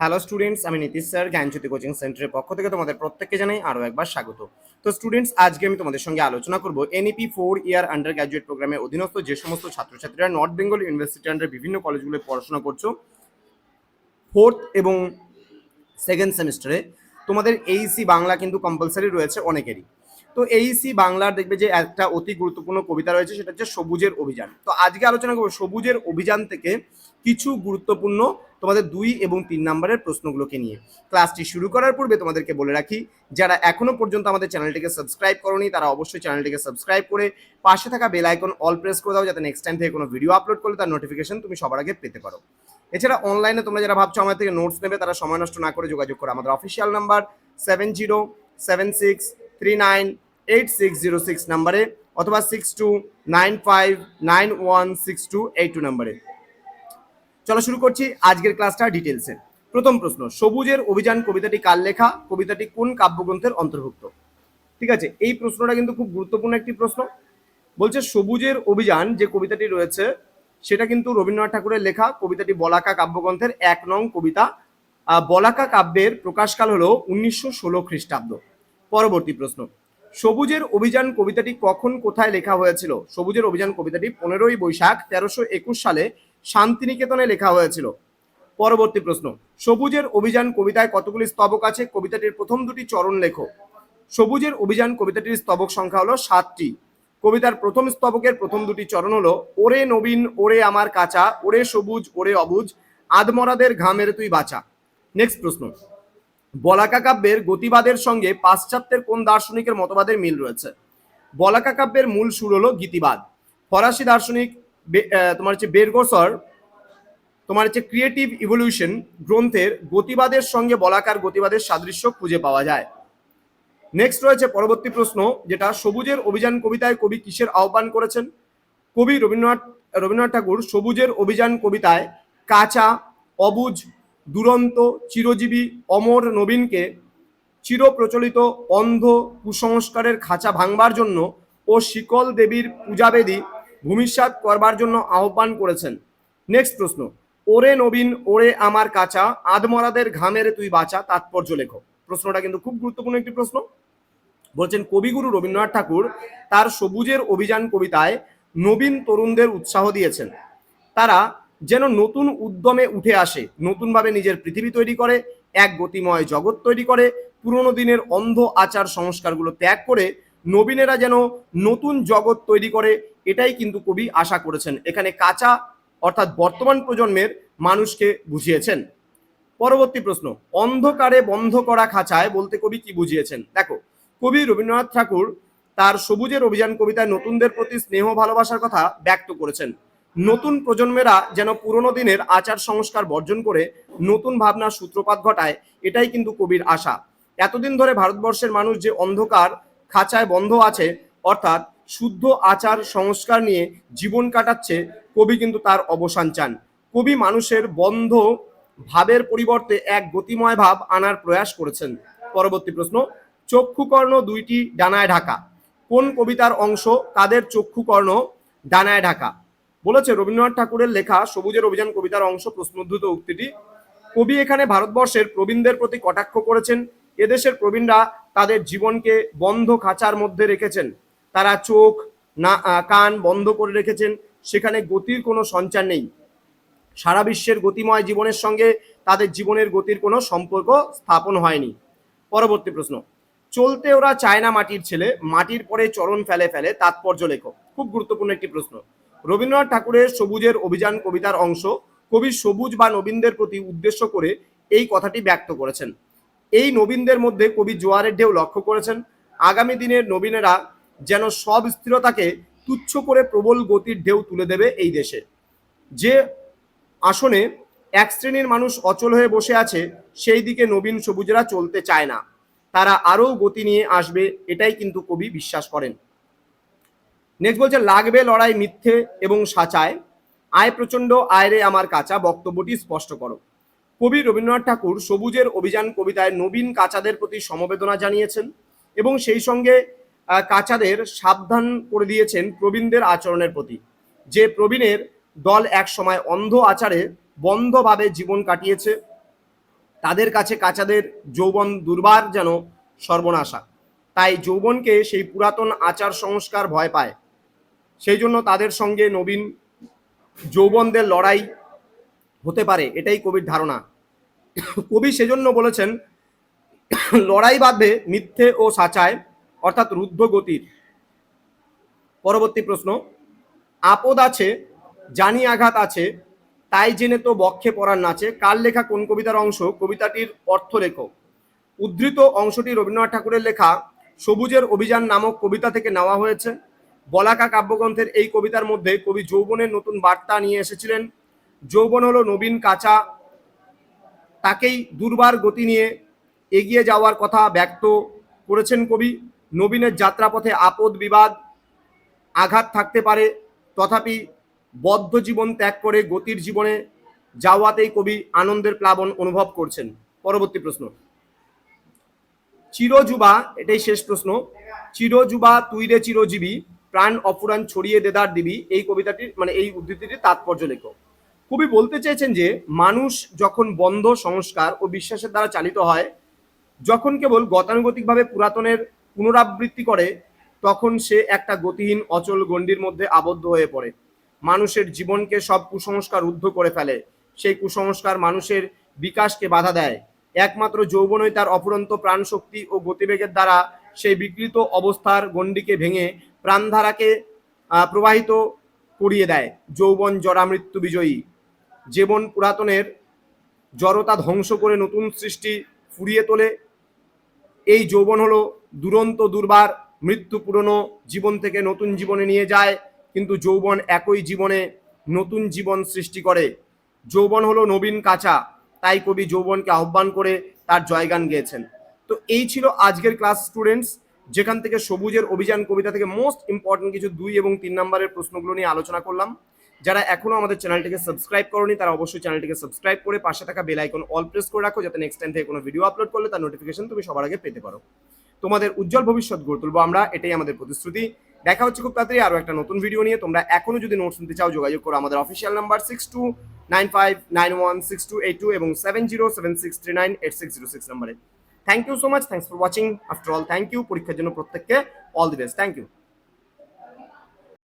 Hello students আমি Nitish sir, জ্ঞানজ্যোতি coaching সেন্টারের পক্ষ থেকে তোমাদের প্রত্যেককে জানাই আরও একবার স্বাগত। তো স্টুডেন্টস আজকে আমি তোমাদের সঙ্গে আলোচনা করব NEP four year undergraduate প্রোগ্রামের অধীনস্থ যে সমস্ত ছাত্রছাত্রীরা নর্থ বেঙ্গল ইউনিভার্সিটি আন্ডার বিভিন্ন কলেজগুলোয় পড়াশোনা করছ ফোর্থ এবং সেকেন্ড সেমিস্টারে তোমাদের এইসি বাংলা কিন্তু কম্পালসারি রয়েছে অনেকেরই। তো এইসি বাংলার দেখবে যে একটা অতি গুরুত্বপূর্ণ কবিতা রয়েছে, সেটা হচ্ছে সবুজের অভিযান। তো আজকে আলোচনা করব সবুজের অভিযান থেকে কিছু গুরুত্বপূর্ণ তোমাদের দুই এবং তিন নাম্বারের প্রশ্নগুলোকে নিয়ে। ক্লাসটি শুরু করার পূর্বে তোমাদেরকে বলে রাখি, যারা এখনও পর্যন্ত আমাদের চ্যানেলটিকে সাবস্ক্রাইব করনি, তারা অবশ্যই চ্যানেলটিকে সাবস্ক্রাইব করে পাশে থাকা বেল আইকন অল প্রেস করে দাও, যাতে নেক্সট টাইম থেকে কোনো ভিডিও আপলোড করলে তার নোটিফিকেশন তুমি সবার আগে পেতে পারো। এছাড়া অনলাইনে তোমরা যারা ভাবছ আমাদের থেকে নোটস নেবে, তারা সময় নষ্ট না করে যোগাযোগ করো। আমাদের official number seven zero seven six three nine eight six zero six নাম্বারে, অথবা six two nine five nine one six two eight two নাম্বারে। চলো শুরু করছি আজকের ক্লাসটা ডিটেলসে প্রথম প্রশ্ন, সবুজের অভিযান কবিতাটি কার লেখা? কবিতাটি কোন কাব্যগ্রন্থের অন্তর্ভুক্ত? ঠিক আছে, এই প্রশ্নটা কিন্তু খুব গুরুত্বপূর্ণ একটি প্রশ্ন। বলছে, সবুজের অভিযান যে কবিতাটি রয়েছে, সেটা কিন্তু রবীন্দ্রনাথ ঠাকুরের লেখা। কবিতাটি বলাকা কাব্যগ্রন্থের এক নং কবিতা। বলাকা কাব্যের প্রকাশকাল হলো উনিশশো ষোলো খ্রিস্টাব্দ। পরবর্তী প্রশ্ন, সবুজের অভিযান কবিতাটি কখন কোথায় লেখা হয়েছিল? সবুজের অভিযান কবিতাটি পনেরোই বৈশাখ তেরোশো একুশ সালে শান্তিনিকেতনে লেখা হয়েছিল। পরবর্তী প্রশ্ন, সবুজের অভিযান কবিতায় কতগুলি স্তবক আছে? কবিতাটির প্রথম দুটি চরণ লেখো। সবুজের অভিযান কবিতাটির স্তবক সংখ্যা হলো সাতটি। কবিতার প্রথম স্তবকের প্রথম দুটি চরণ হলো, ওরে নবীন, ওরে আমার কাঁচা, ওরে সবুজ, ওরে অবুজ, আদমরাদের ঘামের তুই বাঁচা নেক্সট প্রশ্ন, বলাকা কাব্যের গতিবাদের সঙ্গে পাশ্চাত্যের কোন দার্শনিকের মতবাদের মিল রয়েছে? বলাকা কাব্যের মূল সুর হলো গীতিবাদ। ফরাসি দার্শনিক তোমার হচ্ছে বেরগোসর তোমার হচ্ছে ক্রিয়েটিভ ইভলিউশন গ্রন্থের গতিবাদের সঙ্গে বলাকার গতিবাদের সাদৃশ্য খুঁজে পাওয়া যায়। নেক্সট রয়েছে পরবর্তী প্রশ্ন, যেটা সবুজের অভিযান কবিতায় কবি কিসের আহ্বান করেছেন? কবি রবীন্দ্রনাথ রবীন্দ্রনাথ ঠাকুর, সবুজের অভিযান কবিতায় কাঁচা, অবুজ, দুরন্ত, চিরজীবী, অমর নবীনকে চিরপ্রচলিত অন্ধ কুসংস্কারের খাঁচা ভাঙবার জন্য ও শিকল দেবীর পূজাবেদী ভূমিষ্যাত করবার জন্য আহ্বান করেছেন। নেক্সট প্রশ্ন, ওরে নবীন, ওরে আমার কাঁচা, আদমরাদের ঘামের তুই বাঁচা, তাৎপর্য লেখো। প্রশ্নটা কিন্তু খুব গুরুত্বপূর্ণ একটি প্রশ্ন। বলছেন, কবিগুরু রবীন্দ্রনাথ ঠাকুর তার সবুজের অভিযান কবিতায় নবীন তরুণদের উৎসাহ দিয়েছেন। তারা যেন নতুন উদ্যমে উঠে আসে, নতুনভাবে নিজের পৃথিবী তৈরি করে, এক গতিময় জগৎ তৈরি করে, পুরনো দিনের অন্ধ আচার সংস্কারগুলো ত্যাগ করে, নবীনেরা যেন নতুন জগৎ তৈরি করে এটাই কিন্তু কবি আশা করেছেন। এখানে কাঁচা অর্থাৎ বর্তমান প্রজন্মের মানুষকে বুঝিয়েছেন। পরবর্তী প্রশ্ন, অন্ধকারে বন্ধ করা খাঁচায় বলতে কবি কি বুঝিয়েছেন? দেখো, কবি রবীন্দ্রনাথ ঠাকুর তার সবুজের অভিযান কবিতায় নতুনদের প্রতি স্নেহ ভালোবাসার কথা ব্যক্ত করেছেন। নতুন প্রজন্মেরা যেন পুরনো দিনের আচার সংস্কার বর্জন করে নতুন ভাবনার সূত্রপাত ঘটায়, এটাই কিন্তু কবির আশা। এতদিন ধরে ভারতবর্ষের মানুষ যে অন্ধকার খাঁচায় বন্ধ আছে, অর্থাৎ শুদ্ধ আচার সংস্কার নিয়ে জীবন কাটাচ্ছে কবি কিন্তু তার অবসান চান। কবি মানুষের বন্ধ ভাবের পরিবর্তে এক গতিময় ভাব আনার প্রয়াস করেছেন। পরবর্তী প্রশ্ন, চক্ষুকর্ণ দুইটি ডানায় ঢাকা। কোন কবিতার অংশ কাদের চক্ষুকর্ণ ডানায় ঢাকা? বলেছে রবীন্দ্রনাথ ঠাকুরের লেখা সবুজের অভিযান কবিতার অংশ, প্রশ্নোদ্ধত উক্তিটি। কবি এখানে ভারতবর্ষের প্রবীণদের প্রতি কটাক্ষ করেছেন। এদেশের প্রবীণরা তাদের জীবনকে বন্ধ খাঁচার মধ্যে রেখেছেন। তারা চোখ, না কান বন্ধ করে রেখেছেন, সেখানে গতির কোনো সঞ্চার নেই। সারা বিশ্বের গতিময় জীবনের সঙ্গে তাদের জীবনের গতির কোনো সম্পর্ক স্থাপন হয়নি। পরবর্তী প্রশ্ন, চলতে ওরা চায় না মাটির ছেলে, মাটির পরে চরণ ফেলে ফেলে, তাৎপর্য লেখো খুব গুরুত্বপূর্ণ একটি প্রশ্ন, রবীন্দ্রনাথ ঠাকুরের সবুজের অভিযান কবিতার অংশ কবি সবুজ বা নবীনদের প্রতি উদ্দেশ্য করে এই কথাটি ব্যক্ত করেছেন। এই নবীনদের মধ্যে কবি জোয়ারের ঢেউ লক্ষ্য করেছেন। আগামী দিনের নবীনেরা যেন সব স্থিরতাকে তুচ্ছ করে প্রবল গতির ঢেউ তুলে দেবে এই দেশে। যে আসনে এক শ্রেণির মানুষ অচল হয়ে বসে আছে, সেই দিকে নবীন সবুজরা চলতে চায় না। তারা আরও গতি নিয়ে আসবে, এটাই কিন্তু কবি বিশ্বাস করেন। নেক্সট বলছে, লাগবে লড়াই মিথ্যে এবং সাচায়। আয় প্রচণ্ড আয়রে আমার কাঁচা, বক্তব্যটি স্পষ্ট করো। কবি রবীন্দ্রনাথ ঠাকুর সবুজের অভিযান কবিতায় নবীন কাঁচাদের প্রতি সমবেদনা জানিয়েছেন এবং সেই সঙ্গে কাচাদের সাবধান করে দিয়েছেন প্রবীণদের আচরণের প্রতি। যে প্রবীণের দল এক সময় অন্ধ আচারে বন্ধভাবে জীবন কাটিয়েছে, তাদের কাছে কাচাদের যৌবন দুর্বার যেন সর্বনাশা। তাই যৌবনকে সেই পুরাতন আচার সংস্কার ভয় পায়। সেই জন্য তাদের সঙ্গে নবীন যৌবনদের লড়াই হতে পারে, এটাই কবির ধারণা। কবি সেজন্য বলেছেন, লড়াই বাঁধবে মিথ্যে ও সাচায় অর্থাৎ রুদ্ধ গতির পরবর্তী প্রশ্ন, আপদ আছে, জানি আঘাত আছে, তাই জেনে তো বক্ষে পড়ার নাচে। কার লেখা কোন কবিতার অংশ? কবিতাটির অর্থ লেখো উদ্ধৃত অংশটি রবীন্দ্রনাথ ঠাকুরের লেখা, সবুজের অভিযান নামক কবিতা থেকে নেওয়া হয়েছে। বলাকা কাব্যগ্রন্থের এই কবিতার মধ্যে কবি যৌবনের নতুন বার্তা নিয়ে এসেছিলেন। যৌবন হলো নবীন কাঁচা, তাকেই দুর্বার গতি নিয়ে এগিয়ে যাওয়ার কথা ব্যক্ত করেছেন কবি। নবীনের যাত্রাপথে আপদ বিবাদ, আঘাত থাকতে পারে। তথাপি বদ্ধ জীবন ত্যাগ করে গতির জীবনে যাওয়াতেই কবি আনন্দের প্লাবন অনুভব করছেন। পরবর্তী প্রশ্ন। চিরযুবা, এটাই শেষ প্রশ্ন। চিরযুবা তুই রে চিরজীবী, প্রাণ অপুরাণ ছড়িয়ে দেদার দিবি। এই কবিতাটির মানে এই উদ্ধৃতিটির তাৎপর্য লেখো কবি বলতে চেয়েছেন যে, মানুষ যখন বন্ধ সংস্কার ও বিশ্বাসের দ্বারা চালিত হয়, যখন কেবল গতানুগতিকভাবে পুরাতনের পুনরাবৃত্তি করে, তখন সে একটা গতিহীন, অচল গণ্ডির মধ্যে আবদ্ধ হয়ে পড়ে। মানুষের জীবনকে সব কুসংস্কার রুদ্ধ করে ফেলে। সেই কুসংস্কার মানুষের বিকাশকে বাধা দেয়। একমাত্র যৌবনই তার অফুরন্ত প্রাণশক্তি ও গতিবেগের দ্বারা সেই বিকৃত অবস্থার গণ্ডিকে ভেঙে প্রাণধারাকে প্রবাহিত করিয়ে দেয়। যৌবন জরা মৃত্যু বিজয়ী। জীবন পুরাতনের জড়তা ধ্বংস করে নতুন সৃষ্টি ফুরিয়ে তোলে। এই যৌবন হলো দুরন্ত, দুর্বার, মৃত্যু পুরনো, জীবন থেকে নতুন জীবনে নিয়ে যায়। কিন্তু যৌবন একই জীবনে নতুন জীবন সৃষ্টি করে। যৌবন হলো নবীন কাঁচা, তাই কবি যৌবনকে আহ্বান করে তার জয়গান গেয়েছেন। তো এই ছিল আজকের ক্লাস স্টুডেন্টস। যেখান থেকে সবুজের অভিযান কবিতা থেকে মোস্ট ইম্পর্টেন্ট কিছু দুই এবং তিন নম্বরের প্রশ্নগুলো নিয়ে আলোচনা করলাম। যারা এখনও আমাদের চ্যানেলটিকে সাবস্ক্রাইব করনি, তারা অবশ্যই চ্যানেলটিকে সাবস্ক্রাইব করে পাশে থাকা বেল আইকন অল প্রেস করে রাখো, যাতে নেক্সট টাইম থেকে কোনো ভিডিও আপলোড করলে তার নোটিফিকেশন তুমি সবার আগে পেতে পারো। তোমাদের উজ্জ্বল ভবিষ্যৎ গড়ে তুলবো আমরা, এটাই আমাদের প্রতিশ্রুতি। দেখা হচ্ছে খুব তাড়াতাড়ি আরও একটা নতুন ভিডিও নিয়ে। তোমরা এখনও যদি নোটস নিতে চাও, যোগাযোগ করো আমাদের official number six two nine five nine one six two eight two এবং seven zero seven six three nine eight six zero six নাম্বারে thank you so much thanks for watching after all thank you পরীক্ষার জন্য প্রত্যেককে all the best thank you